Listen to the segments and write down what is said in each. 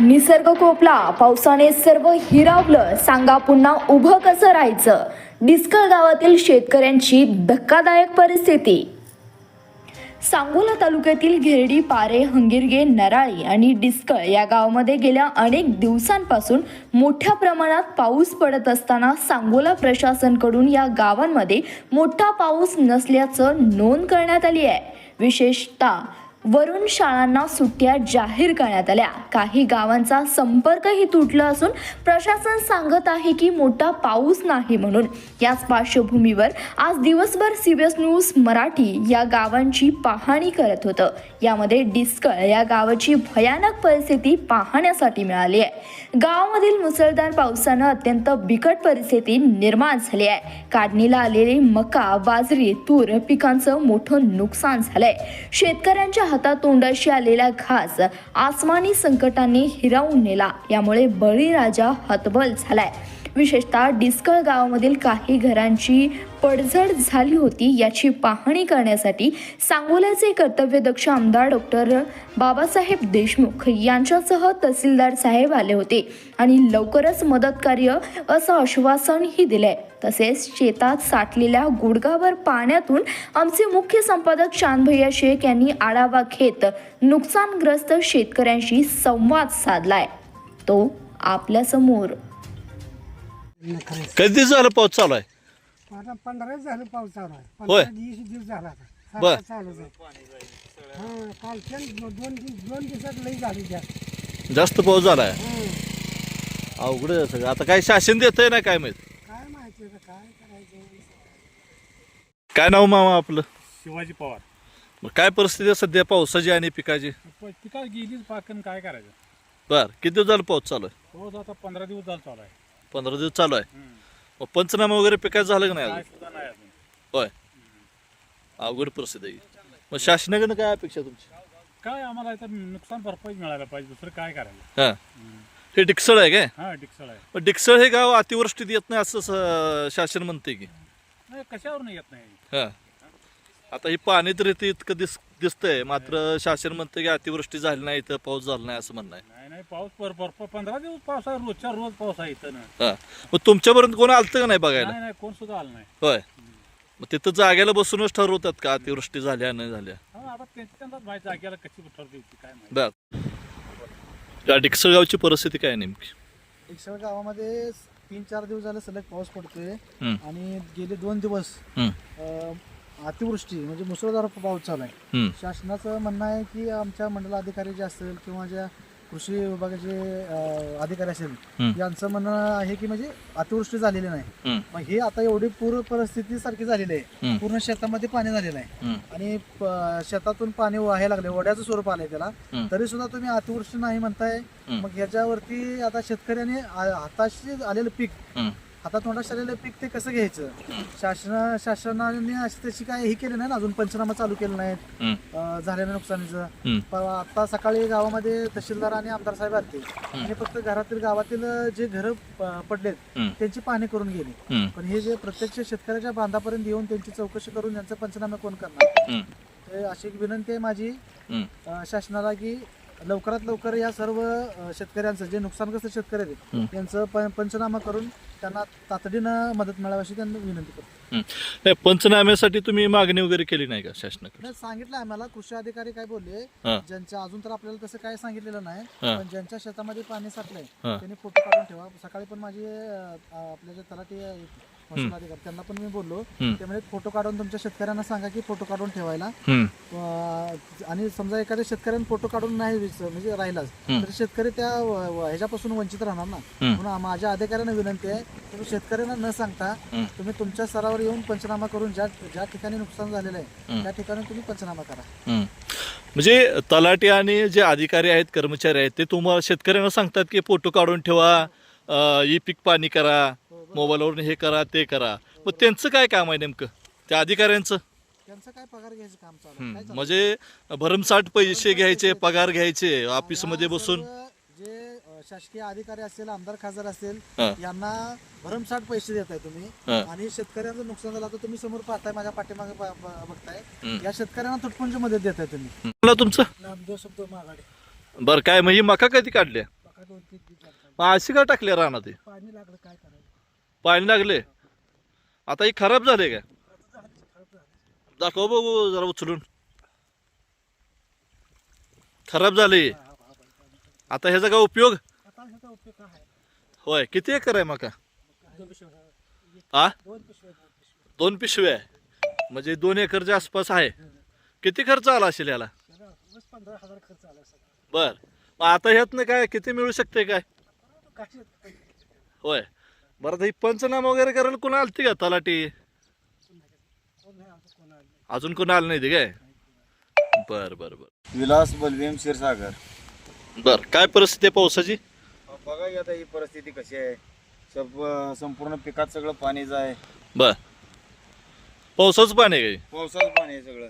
निसर्ग कोपला पावसाने सर्व हिरावलं सांगा पुन्हा उभं कसं राहायचं? डिस्कळ गावातील शेतकऱ्यांची धक्कादायक परिस्थिती. सांगोला तालुक्यातील घेरडी पारे हंगिरगे नराळी आणि डिस्कळ या गावामध्ये गेल्या अनेक दिवसांपासून मोठ्या प्रमाणात पाऊस पडत असताना सांगोला प्रशासनकडून या गावांमध्ये मोठा पाऊस नसल्याचं नोंद करण्यात आली आहे. विशेषतः वरून शाळांना सुट्ट्या जाहीर करण्यात आल्या. काही गावांचा संपर्कही तुटला असून प्रशासन सांगत आहे की मोठा पाऊस नाही म्हणून. याच पार्श्वभूमीवर आज दिवसभर सीबीएस न्यूज मराठी या गावांची पाहणी करत होतं. यामध्ये डिस्कळ या गावाची भयानक परिस्थिती पाहण्यासाठी मिळाली आहे. गावामधील मुसळधार पावसानं अत्यंत बिकट परिस्थिती निर्माण झाली आहे. काढणीला आलेली मका बाजरी तूर पिकांचं मोठं नुकसान झालंय. शेतकऱ्यांच्या हातातोंडाशी आलेला घास आसमानी संकटांनी हिरावून नेला. यामुळे बळीराजा हतबल झालाय. विशेषतः डिस्कळ गावामधील काही घरांची पडझड झाली होती याची पाहणी करण्यासाठी सांगोल्याचे कर्तव्यदक्ष आमदार डॉक्टर बाबासाहेब देशमुख यांच्यासह तहसीलदार साहेब आले होते आणि लवकरच मदत कार्य असं आश्वासनही दिलंय. तसेच शेतात साठलेल्या गुडगावर पाण्यातून आमचे मुख्य संपादक शानभैया शेख यांनी आढावा घेत नुकसानग्रस्त शेतकऱ्यांशी संवाद साधलाय. तो आपल्यासमोर कधी झालं पाऊस चालू आहे? आता पंधरा दिवस झालं पाऊस चालू आहे. होय. पंधरा वीस दिवस झाला आता. बर. चालूच आहे. हा कालच्या दोन दिवस दोन दिवसात लई झाली जास्त. जास्त पाऊस झालाय हं. अवघड आहे सगळं. आता काय शासन देतंय ना काय माहीत? काय माहिती आता काय करायचं? काय नाव मामा आपलं? शिवाजी पवार. मग काय परिस्थिती आहे सध्या पावसाची आणि पिकाची? प- पिका गेलीच पाकन काय करायचं? बर. किती दिवस झालं पाऊस चालू आहे? पाऊस आता पंधरा दिवस झाला चालू आहे. पंधरा दिवस चालू आहे. मग पंचनामा वगैरे पिकाचं झालं का नाही काय अजून? सुद्धा नाही अजून. होय. अवघड परिस्थिती आहे मग शासनाकडनं काय अपेक्षा तुमची? काय आम्हाला नुकसान भरपाई मिळायला पाहिजे दुसरं काय करायचं हा. हे डिक्सळ आहे काय? हा डिक्सळ आहे. मग डिक्सळ हे गाव अतिवृष्टीत येत नाही असं स- शासन म्हणते की. नाही कशावर नाही येत नाही? हा. आता ही पाणी तर इथे इतकं दिस दिसतंय. मात्र शासन म्हणतं की अतिवृष्टी झाली नाही इथं पाऊस झाला नाही असं म्हणणं आहे. नाही नाही पाऊस पर पर- पंधरा दिवस पाऊस आहे रोजच्या रोज पाऊस आहे इथं ना. हा. मग तुमच्यापर्यंत कोण आलतं का नाही बघायला? नाही नाही कोण सुद्धा आलं नाही. होय. मग तिथं जाग्याला बसूनच ठरवतात का अतिवृष्टी झाल्या नाही झाल्या हा आता माहिती जाग्याला कशी ठरते होती काय माहिती. बर. या डिक्सळ गावची परिस्थिती काय आहे नेमकी? एकसळ गावामध्ये तीन चार दिवस झाले सलग पाऊस पडतोय. हम्म. आणि गेले दोन दिवस हम्म, अं, अतिवृष्टी म्हणजे मुसळधार पाऊस चालू आहे शासनाचं म्हणणं आहे की आमच्या मंडलाधिकारी जे असतील किंवा ज्या कृषी विभागाचे अधिकारी असेल. यांचं म्हणणं आहे की म्हणजे अतिवृष्टी झालेली नाही. मग हे आता एवढी पूर परिस्थिती सारखी झालेली आहे. पूर्ण शेतामध्ये पाणी झालेलं आहे. आणि शेतातून पाणी वाहायला लागले ओढ्याचं स्वरूप आलंय त्याला. तरी सुद्धा तुम्ही अतिवृष्टी नाही म्हणताय. मग याच्यावरती आता शेतकऱ्याने हाताशी आलेलं पीक हातात तोंडाशी आलेलं पीक ते कसं घ्यायचं? शासन शासनाने अशी तशी काय हे केलं नाही ना अजून पंचनामा चालू केलं नाहीत. अं, झालेल्या नुकसानीचं. आता सकाळी गावामध्ये तहसीलदार आणि आमदार साहेब आले आणि फक्त घरातील गावातील जे घर पडलेत हम्म, त्यांची पाहणी करून गेली. हम्म, पण हे जे प्रत्यक्ष शेतकऱ्याच्या बांधापर्यंत येऊन त्यांची चौकशी करून यांचा पंचनामे कोण करणार? हम्म, ते अशी एक विनंती आहे माझी हम्म. अं, शासनाला की लवकरात लवकर या सर्व अं, शेतकऱ्यांचं जे नुकसानग्रस्त शेतकरी आहेत हम्म. यांचं प- पंचनामा करून त्यांना तातडीनं मदत मिळावी अशी त्यांना विनंती करतो. नाही, पंचनाम्यासाठी तुम्ही मागणी वगैरे केली नाही का शासनाकडे नाही, सांगितलं आम्हाला कृषी अधिकारी काय बोलले हा. ज्यांच्या अजून तर आपल्याला तसं काय सांगितलेलं नाही हा. पण ज्यांच्या शेतामध्ये पाणी साठलंय हा. त्यांनी फोटो काढून ठेवा सकाळी पण माझे अं, आपले जे तलाठी आहेत, त्यांना पण मी बोललो. ते म्हणजे फोटो काढून तुमच्या शेतकऱ्यांना सांगा की फोटो काढून ठेवायला अं, आणि समजा एखाद्या शेतकऱ्याने फोटो काढून नाही विस- म्हणजे राहिलाच. तर शेतकरी त्या व- व- ह्याच्यापासून वंचित राहणार ना. म्हणून माझ्या अधिकाऱ्यांना विनंती आहे तुम्ही शेतकऱ्यांना न सांगता. तुम्ही तुमच्या स्तरावर येऊन पंचनामा करून ज्या ज्या ठिकाणी नुकसान झालेलं आहे. त्या ठिकाणी तुम्ही पंचनामा करा हम्म. म्हणजे तलाठी आणि जे अधिकारी आहेत कर्मचारी आहेत ते तुम्हाला शेतकऱ्यांना सांगतात की फोटो काढून ठेवा अं, ही पीक पाणी करा मोबाईलवरून हे करा ते करा. मग त्यांचं काय काम आहे नेमकं? त्या अधिकाऱ्यांचं? त्यांचं काय पगार घ्यायचं काम चालू आहे? हम्म. काय चालू आहे? म्हणजे भरमसाठ पैसे घ्यायचे पगार घ्यायचे ऑफिसमध्ये या बसून. सर्व जे अ, शासकीय अधिकारी असतील आमदार खासदार असतील हा. यांना भरमसाठ पैसे देताय तुम्ही. हा. आणि शेतकऱ्यांचं नुकसान झालं तर तुम्ही समोर पाहताय माझ्या पाठीमागे बघताय. या शेतकऱ्यांना तुटपुंज मदत देताय तुम्ही. मला तुमचं. नामदेव शब्द मागाडे बरं काय म्हणजे मका कधी काढल्या? मग अशी का टाकले राहणार ते पाणी लागलं काय पाणी लागले. आता हे खराब झाले का दाखव बघू जरा उचलून. खराब झाले. आता ह्याचा काय उपयोग? होय किती एकर आहे मका? हा आ? दोन पिशव्या आहे. म्हणजे दोन एकरच्या आसपास आहे. किती खर्च आला असेल याला? बर. आता ह्यातनं काय किती मिळू शकते काय? होय. बरं ही पंचनामा वगैरे करायला कोण आलती का तलाटी नाही. अजून कोण आलं नाही ते काय? बर बर बर. विलास बलवीम क्षीरसागर. बर काय परिस्थिती आहे पावसाची? बघा की आता ही परिस्थिती कशी आहे. सब संपूर्ण पिकात सगळं पाणीच आहे बर. पावसाचं पाणी आहे पावसाचं पाणी आहे सगळं.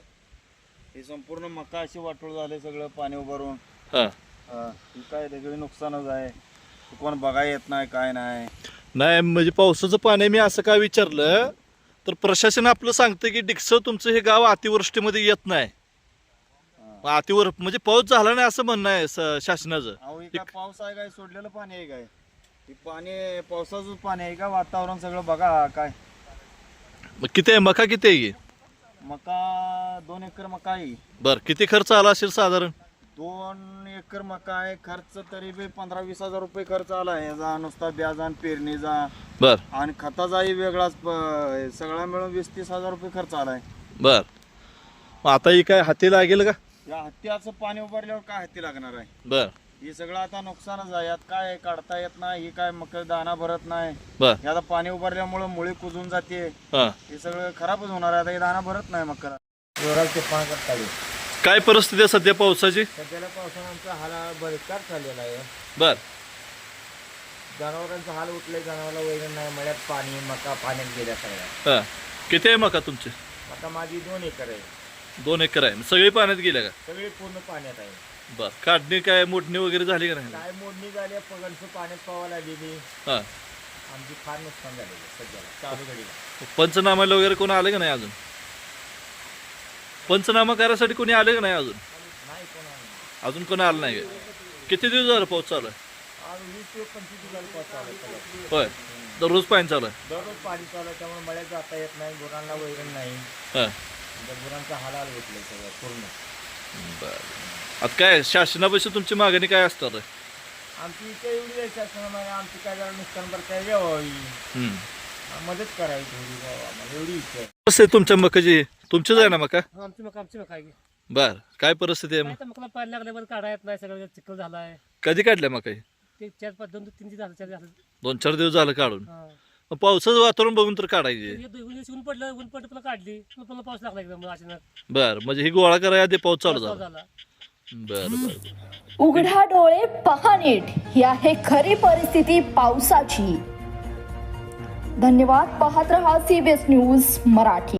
हे संपूर्ण मका अशी वाटोळ झाले सगळं पाणी उभारून. हा. हा, हे काय सगळे नुकसानच आहे कोण बघायला येत नाही काय नाही. नाही म्हणजे पावसाचं पाणी मी असं काय विचारलं तर प्रशासन आपलं सांगतं की डिक्स तुमचं हे गाव अतिवृष्टीमध्ये येत नाही. अतिवर म्हणजे पाऊस झाला नाही असं म्हणणं आहे स- शासनाचं. अहो हे काय पाऊस आहे काय? सोडलेलं पाणी आहे काय? हे पाणी पावसाचं पाणी आहे का? वातावरण सगळं बघा काय. मग किती आहे? मका किती आहे? मका दोन एकर मका आहे. बर किती खर्च आला असेल साधारण? दोन एकर मका आहे खर्च तरी बी पंधरा वीस हजार रुपये खर्च आला. याचा नुसता ब्याज आणि पेरणीचा बर. आणि खताचाही वेगळाच प- सगळा मिळून वीस तीस हजार रुपये खर्च आलाय. बर. मग आता ही काय हाती लागेल का? या हत्तीचं पाणी उभारल्यावर काय हत्ती लागणार आहे? बर. हे सगळं आता नुकसानच आहे. यात काय आहे, काढता येत नाही ही काय मकर दाना भरत नाही. बर. हे आता पाणी उभारल्यामुळे मुळे कुजून जाते. हा. हे सगळं खराबच होणार आहे. आता हे दाना भरत नाही मकर जोरात ते पाणी करता काय परिस्थिती आहे सध्या पावसाची? सध्याला पावसानं आमचा हाल बरेचकार चाललेला आहे. बर. जनावरांचा हाल उठले जनावराला वैरण नाही मळ्यात पाणी मका पाण्यात गेल्या सगळ्या. हा. किती आहे मका तुमची? आता माझी दोन एकर आहे. दोन एकर आहे. सगळी पाण्यात गेल्या का? सगळी पूर्ण पाण्यात आहे. बर. काढणी काय मोडणी वगैरे झाली का नाही? काय मोडणी झाली पगडचं पाण्यात पावा लागलेली. हा. आमची फार नुकसान झालेलं आहे सध्याला चालू घडीला. पंचनामाला वगैरे कोणी आले का नाही अजून? पंचनामा करायसाठी कोणी आले का नाही अजून अजून कोणी आलं नाही का? किती दिवस झालं पाऊस चालू आहे वीस ते पंचवीस दिवसाला पाऊस चालू आहे सगळं. होय दररोज पाणी चालू आहे दररोज पाणी चालू आहे त्यामुळे मळ्यात जाता येत नाही गुरांना वैरण नाही हा त्या गुरांचा हालाल घेतलंय सगळं पूर्ण बरं आता काय शासनापाशी तुमची मागणी काय असतात? आमची इच्छा एवढी आहे शासनाने आमची काय जरा नुकसान भरपाई द्यावी हम्म. मदत करावी थोडी एवढी इच्छा आहे. कसं आहे तुमच्या मकाची? तुमचीच आहे ना मका? आमची मग आमची मग काय बर काय परिस्थिती आहे मग? मग पाणी लागल्यावर काढा येत नाही सगळं चिखल झालाय. कधी काढल्या मका ही? ते चार पाच दोन तीन दिवस झालं चार दिवस झालं. दोन चार दिवस झालं काढून. हा. मग पावसाचं वातावरण बघून तर काढायचे. हे दोन दिवस ऊन पडलं ऊन पडलं पुन्हा काढली. पुन्हा पुन्हा पाऊस लागला एकदम अचानक. बर म्हणजे ही गोळा करायला आधी पाऊस चालू पाऊस झाला. झाला. बर बर उघडा डोळे पहा नीट. ही आहे खरी परिस्थिती पावसाची. धन्यवाद. पाहत रहा सीबीएस न्यूज मराठी.